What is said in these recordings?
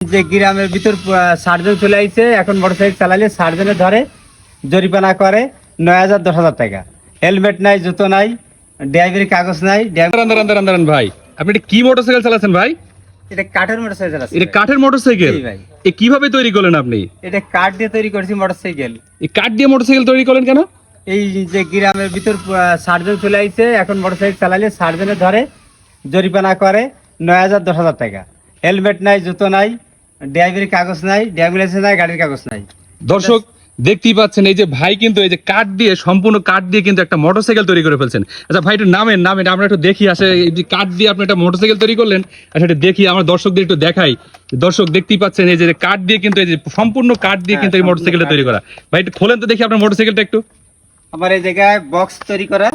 যে গ্রামের ভিতর সার্জন চলে আইছে এখন মোটরসাইকেল চালালে সার্জনে ধরে জরিমানা করে নয় হাজার দশ হাজার টাকা। হেলমেট নাই জুতো নাই ড্রাইভারি কাগজ নাই দাঁড়ান ভাই। আপনি এটা কি মোটরসাইকেল চালাচ্ছেন ভাই? এটা কাঠের মোটরসাইকেল আছে এটা কাঠের মোটরসাইকেল? ভাই। এ কীভাবে তৈরি করলেন আপনি? এটা কাঠ দিয়ে তৈরি করেছি মোটরসাইকেল। এই কাঠ দিয়ে মোটরসাইকেল তৈরি করলেন কেন? এই যে গ্রামের ভিতর সার্জন চলে আইছে এখন মোটরসাইকেল চালালে সার্জনে ধরে জরিমানা করে নয় হাজার দশ হাজার টাকা। হেলমেট নাই জুতো নাই ড্রাইভারি কাগজ নাই ড্রাইভিং লাইসেন্স নাই গাড়ির কাগজ নাই। দর্শক দেখতেই পাচ্ছেন এই যে ভাই কিন্তু এই যে কাঠ দিয়ে সম্পূর্ণ কাঠ দিয়ে কিন্তু একটা মোটরসাইকেল তৈরি করে ফেলছেন। আচ্ছা ভাই একটু নামেন নামেন আমরা একটু দেখি আসে এই যে কাঠ দিয়ে আপনি একটা মোটরসাইকেল তৈরি করলেন আচ্ছা এটা দেখি আমার দর্শকদের একটু দেখাই। দর্শক দেখতেই পাচ্ছেন এই যে কাঠ দিয়ে কিন্তু এই যে সম্পূর্ণ কাঠ দিয়ে কিন্তু এই হ্যাঁ, মোটরসাইকেলটা তৈরি করা। ভাই একটু খোলেন তো দেখি আপনার মোটরসাইকেলটা একটু। আমার এই জায়গায় বক্স তৈরি করা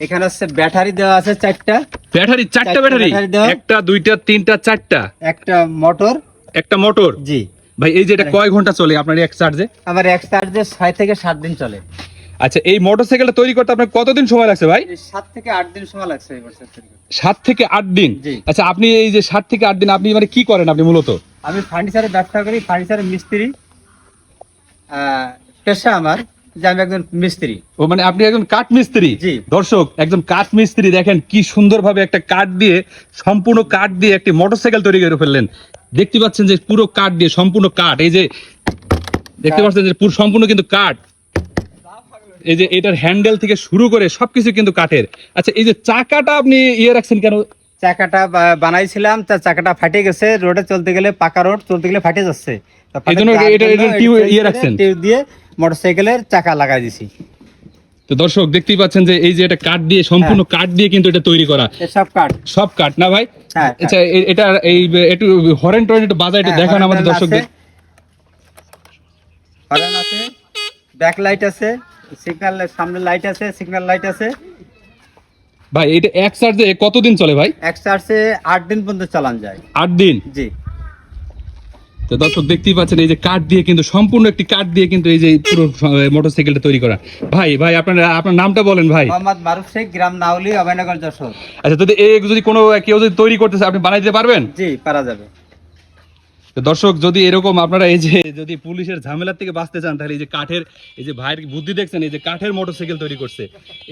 এখানে হচ্ছে ব্যাটারি দেওয়া আছে চারটা। ব্যাটারি চারটা ব্যাটারি? একটা দুইটা তিনটা চারটা? একটা মোটর একটা মোটর? জি। ভাই এই যে এটা কয় ঘণ্টা চলে আপনার এক চার্জে আমার এক চার্জে ছয় থেকে সাত দিন চলে। আচ্ছা এই মোটরসাইকেলটা তৈরি করতে আপনার কতদিন সময় লাগছে ভাই? সাত থেকে আট দিন সময় লাগছে সাত থেকে আট দিন? আচ্ছা আপনি এই যে সাত থেকে আট দিন আপনি মানে কি করেন আপনি মূলত? আমি ফার্নিচারের ব্যবসা করি ফার্নিচারের মিস্ত্রি আহ, পেশা আমার। যে আমি একজন মিস্ত্রি। ও মানে আপনি একজন কাঠ মিস্ত্রি? দর্শক একজন কাঠ মিস্ত্রি দেখেন কি সুন্দরভাবে একটা কাঠ দিয়ে সম্পূর্ণ কাঠ দিয়ে একটি মোটরসাইকেল তৈরি করে ফেললেন। দেখতে পাচ্ছেন যে পুরো কাঠ দিয়ে সম্পূর্ণ কাঠ এই যে দেখতে পাচ্ছেন যে পুরো সম্পূর্ণ কিন্তু কাঠ। এই যে এটার হ্যান্ডেল থেকে শুরু করে সবকিছু কিন্তু কাঠের। আচ্ছা এই যে চাকাটা আপনি ইয়ে রাখছেন কেন? চাকাটা বানাইছিলাম তার চাকাটা ফাটে গেছে রোডে চলতে গেলে পাকা রোড চলতে গেলে ফাটে যাচ্ছে। তা দিয়ে মোটরসাইকেলের চাকা লাগাই দিছি। তো দর্শক দেখতেই পাচ্ছেন যে এই যে এটা কাঠ দিয়ে সম্পূর্ণ কাঠ দিয়ে কিন্তু এটা তৈরি করা। এসব কাঠ। সব কাঠ না ভাই? হ্যাঁ, আচ্ছা এটা এই একটু হরেন টরেন একটু বাজায় একটু হ্যাঁ, দেখান আমাদের দর্শকদের। হরেন আছে। ব্যাক লাইট আছে। সিগন্যাল সামনে লাইট আছে সিগন্যাল লাইট আছে। ভাই এটা এক চার্জে কতদিন চলে ভাই? এক চার্জে আট দিন পর্যন্ত চালান যায়। আট দিন? জি। তো দর্শক দেখতেই পাচ্ছেন এই যে কাঠ দিয়ে কিন্তু সম্পূর্ণ একটি কাঠ দিয়ে কিন্তু এই যে পুরো মোটরসাইকেলটা তৈরি করা। ভাই ভাই আপনার আপনার নামটা বলেন ভাই। মোহাম্মদ মারুফ শেখ গ্রাম নাউলি অভয়নগর যশোর। আচ্ছা যদি এই যদি কোনো কেউ যদি তৈরি করতেছে আপনি বানাই দিতে পারবেন? জি পারা যাবে। দর্শক, যদি এরকম আপনারা এই যে, যদি পুলিশের ঝামেলার থেকে বাঁচতে চান, তাহলে এই যে কাঠের, এই যে ভাইয়ের বুদ্ধি দেখছেন, এই যে কাঠের মোটরসাইকেল তৈরি করছে।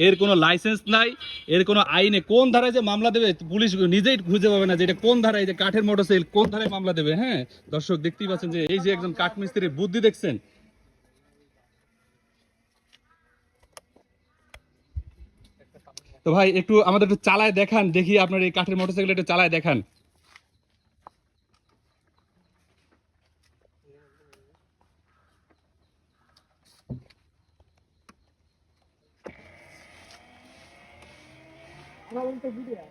এর কোনো লাইসেন্স নাই, এর কোনো আইনে কোন ধারায় যে মামলা দেবে, পুলিশ নিজেই খুঁজে পাবে না যে এটা কোন ধারায় যে কাঠের মোটরসাইকেল কোন ধারায় মামলা দেবে হ্যাঁ? দর্শক, দেখতেই পাচ্ছেন যে এই যে একজন কাঠ মিস্ত্রির বুদ্ধি দেখছেন। তো ভাই, একটু আমাদের একটু চালায় দেখান, দেখি আপনার এই কাঠের মোটরসাইকেল একটু চালায় দেখান। আমার উল্টো ভিডিও